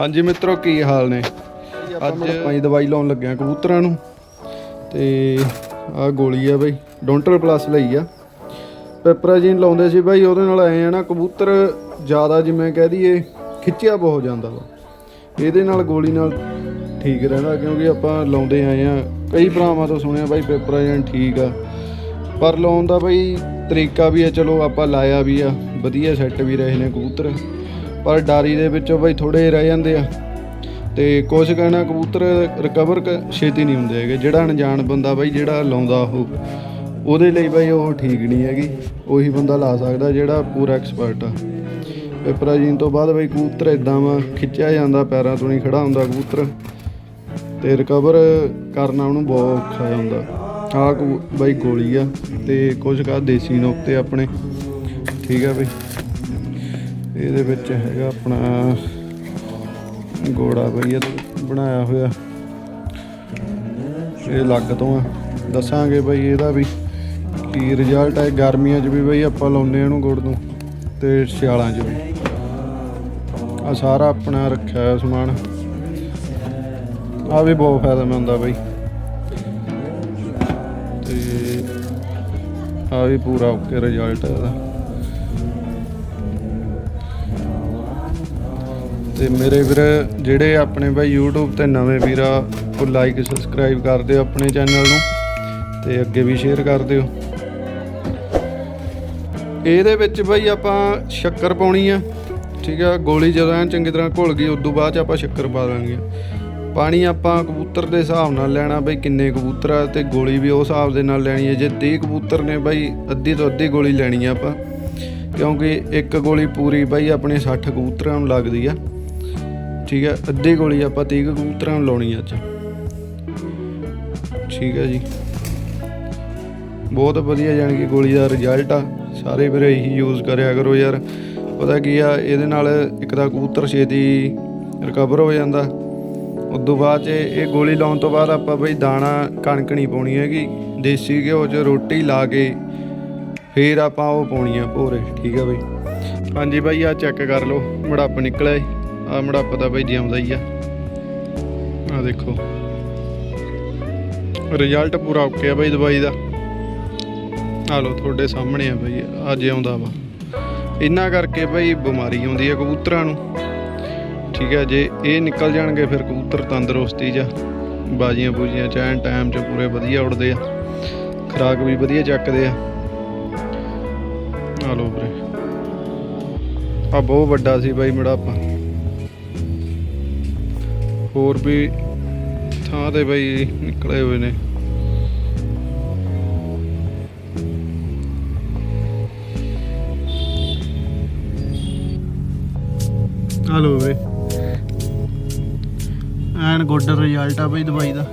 ਹਾਂਜੀ ਮਿੱਤਰੋ ਕੀ ਹਾਲ ਨੇ? ਅੱਜ ਅਸੀਂ ਦਵਾਈ ਲਾਉਣ ਲੱਗਿਆ ਕਬੂਤਰਾਂ ਨੂੰ। ਤੇ ਆਹ ਗੋਲੀ ਆ ਬਈ ਡੋਂਟਲ ਪਲੱਸ ਲਈ ਆ। ਪੈਪਰਾਜੀਨ ਲਾਉਂਦੇ ਸੀ ਬਾਈ ਉਹਦੇ ਨਾਲ ਐ ਆ ਨਾ ਕਬੂਤਰ ਜ਼ਿਆਦਾ ਜਿਵੇਂ ਕਹਿ ਦਈਏ ਖਿੱਚਿਆ ਬਹੁਤ ਜਾਂਦਾ ਵਾ। ਇਹਦੇ ਨਾਲ ਗੋਲੀ ਨਾਲ ਠੀਕ ਰਹਿੰਦਾ ਕਿਉਂਕਿ ਆਪਾਂ ਲਾਉਂਦੇ ਆਏ ਆ। ਕਈ ਭਰਾਵਾਂ ਤੋਂ ਸੁਣਿਆ ਬਾਈ ਪੈਪਰਾਜੀਨ ਠੀਕ ਆ। ਪਰ ਲਾਉਣ ਦਾ ਬਈ ਤਰੀਕਾ ਵੀ ਹੈ ਚਲੋ ਆਪਾਂ ਲਾਇਆ ਵੀ ਆ ਵਧੀਆ ਸੈੱਟ ਵੀ ਰਹੇ ਨੇ ਕਬੂਤਰ। ਪਰ ਡਾਰੀ ਦੇ ਵਿੱਚੋਂ ਬਈ ਥੋੜੇ ਰਹਿ ਜਾਂਦੇ ਆ। ਤੇ ਕੁਛ ਕਹਿਣਾ ਕਬੂਤਰ ਰਿਕਵਰ ਛੇਤੀ ਨਹੀਂ ਹੁੰਦੇ ਹੈਗੇ। ਜਿਹੜਾ ਅਣਜਾਣ ਬੰਦਾ ਬਾਈ ਜਿਹੜਾ ਲਾਉਂਦਾ ਉਹ, ਉਹਦੇ ਲਈ ਬਈ ਉਹ ਠੀਕ ਨਹੀਂ ਹੈਗੀ। ਉਹੀ ਬੰਦਾ ਲਾ ਸਕਦਾ ਜਿਹੜਾ ਪੂਰਾ ਐਕਸਪਰਟ ਆ। ਪੈਪਰਾਜੀਨ ਤੋਂ ਬਾਅਦ ਬਈ ਕਬੂਤਰ ਇਦਾਂ ਵਾ, ਖਿੱਚਿਆ ਜਾਂਦਾ, ਪੈਰਾਂ ਤੋਂ ਨਹੀਂ ਖੜਾ ਹੁੰਦਾ ਕਬੂਤਰ। ਤੇ ਰਿਕਵਰ ਕਰਨਾ ਉਹਨੂੰ ਬਹੁਤ ਔਖਾ ਹੁੰਦਾ। ਆਹ ਕਬੂ- ਬਈ ਗੋਲੀ ਆ ਤੇ ਕੁਝ ਕਾ ਦੇਸੀ ਨੁਕਤੇ ਆਪਣੇ। ਠੀਕ ਆ ਬਈ। ਇਹਦੇ ਵਿੱਚ ਹੈਗਾ ਆਪਣਾ ਗੋੜਾ ਬਈ ਬਣਾਇਆ ਹੋਇਆ। ਇਹ ਲੱਗ ਤੋਂ ਆ। ਦੱਸਾਂਗੇ ਬਈ ਇਹਦਾ ਵੀ ਕੀ ਰਿਜ਼ਲਟ ਹੈ ਗਰਮੀਆਂ 'ਚ ਵੀ ਬਈ ਆਪਾਂ ਲਾਉਂਦੇ ਆ ਇਹਨੂੰ ਗੁੜ ਨੂੰ ਤੇ ਸਿਆਲਾਂ 'ਚ ਵੀ। ਆ ਸਾਰਾ ਆਪਣਾ ਰੱਖਿਆ ਹੋਇਆ ਸਮਾਨ। ਆ ਵੀ ਬਹੁਤ ਫਾਇਦੇਮੰਦ ਆ ਬਈ। ਤੇ ਆ ਵੀ ਪੂਰਾ ਓਕੇ ਰਿਜ਼ਲਟ ਹੈ ਇਹਦਾ। ਤੇ ਮੇਰੇ ਵੀਰ, ਜਿਹੜੇ ਆਪਣੇ ਬਾਈ YouTube ਤੇ ਨਵੇਂ ਵੀਰਾ ਉਹ ਲਾਈਕ ਸਬਸਕ੍ਰਾਈਬ ਕਰ ਦਿਓ ਆਪਣੇ ਚੈਨਲ ਨੂੰ ਤੇ ਅੱਗੇ ਵੀ ਸ਼ੇਅਰ ਕਰ ਦਿਓ। ਇਹਦੇ ਵਿੱਚ ਬਾਈ ਆਪਾਂ ਸ਼ੱਕਰ ਪਾਉਣੀ ਆ, ਠੀਕ ਆ? ਗੋਲੀ ਜਦੋਂ ਐਨ ਚੰਗੀ ਤਰ੍ਹਾਂ ਘੁਲ ਗਈ, ਉਦੋਂ ਬਾਅਦ ਚ ਆਪਾਂ ਸ਼ੱਕਰ ਪਾ ਦਾਂਗੇ। ਪਾਣੀ ਆਪਾਂ ਕਬੂਤਰ ਦੇ ਹਿਸਾਬ ਨਾਲ ਲੈਣਾ ਬਈ ਕਿੰਨੇ ਕਬੂਤਰ ਆ ਤੇ ਗੋਲੀ ਵੀ ਉਸ ਹਿਸਾਬ ਦੇ ਨਾਲ ਲੈਣੀ ਹੈ ਜੇ 30 ਕਬੂਤਰ ਨੇ ਬਾਈ, ਅੱਧੀ ਤੋਂ ਅੱਧੀ ਗੋਲੀ ਲੈਣੀ ਆ ਆਪਾਂ। ਕਿਉਂਕਿ ਇੱਕ ਗੋਲੀ ਪੂਰੀ ਬਾਈ ਆਪਣੇ 60 ਕਬੂਤਰਾਂ ਨੂੰ ਲੱਗਦੀ ਆ। ਠੀਕ ਹੈ, ਅੱਧੀ ਗੋਲੀ ਆਪਾਂ 30 ਕਬੂਤਰਾਂ ਨੂੰ ਲਾਉਣੀ ਅੱਜ। ਠੀਕ ਹੈ ਜੀ। ਬਹੁਤ ਵਧੀਆ ਜਾਣੀ ਕਿ ਗੋਲੀ ਦਾ ਰਿਜ਼ਲਟ ਆ। ਸਾਰੇ ਵੀਰੇ ਇਹੀ ਯੂਜ਼ ਕਰਿਆ ਕਰੋ ਯਾਰ। ਪਤਾ ਕੀ ਆ, ਇਹਦੇ ਨਾਲ ਇੱਕ ਤਾਂ ਕਬੂਤਰ ਛੇਤੀ ਰਿਕਵਰ ਹੋ ਜਾਂਦਾ। ਉਦੋਂ ਬਾਅਦ 'ਚ ਇਹ ਗੋਲੀ ਲਾਉਣ ਤੋਂ ਬਾਅਦ ਆਪਾਂ ਬਈ ਦਾਣਾ, ਕਣਕ ਨਹੀਂ ਪਾਉਣੀ ਹੈਗੀ। ਦੇਸੀ ਘਿਓ 'ਚ ਰੋਟੀ ਲਾ ਕੇ ਫੇਰ ਆਪਾਂ ਉਹ ਪਾਉਣੀ ਆ ਭੋਰੇ। ਠੀਕ ਆ ਬਈ। ਹਾਂਜੀ ਬਾਈ ਆ ਚੈੱਕ ਕਰ ਲਓ। ਮੜੱਪ ਨਿਕਲਿਆ ਈ ਆ ਮੜੱਪ ਦਾ ਬਾਈ ਆਉਂਦਾ ਹੀ ਆ। ਆ ਦੇਖੋ। ਰਿਜ਼ਲਟ ਪੂਰਾ ਓਕੇ ਆ ਬਾਈ ਦਵਾਈ ਦਾ। ਆ ਲਓ, ਤੁਹਾਡੇ ਸਾਹਮਣੇ ਆ ਬਾਈ, ਅੱਜ ਆਉਂਦਾ ਵਾ। ਇਹਨਾਂ ਕਰਕੇ ਬਾਈ ਬਿਮਾਰੀ ਆਉਂਦੀ ਆ ਕਬੂਤਰਾਂ ਨੂੰ। ਠੀਕ ਹੈ ਜੇ ਇਹ ਨਿਕਲ ਜਾਣਗੇ, ਫਿਰ ਕਬੂਤਰ ਤੰਦਰੁਸਤੀ ਜਾਂ ਬਾਜੀਆਂ ਬੂਜੀਆਂ ਚੈਨ ਟਾਈਮ 'ਚ ਪੂਰੇ ਵਧੀਆ ਉੜਦੇ ਆ। ਖਰਾਕ ਵੀ ਵਧੀਆ ਚੱਕਦੇ ਆ। ਆ ਲਓ ਵੀਰੇ। ਆ ਬਹੁਤ ਵੱਡਾ ਸੀ ਬਾਈ ਮੜਾਪਾ ਹੋਰ ਵੀ ਥਾਂ ਤੇ ਬਾਈ ਨਿਕਲੇ ਹੋਏ ਨੇ। ਹਲੋ ਵੇ। ਐਨ ਗੁੱਡ ਰਿਜ਼ਲਟ ਆ ਬਈ ਦਵਾਈ ਦਾ।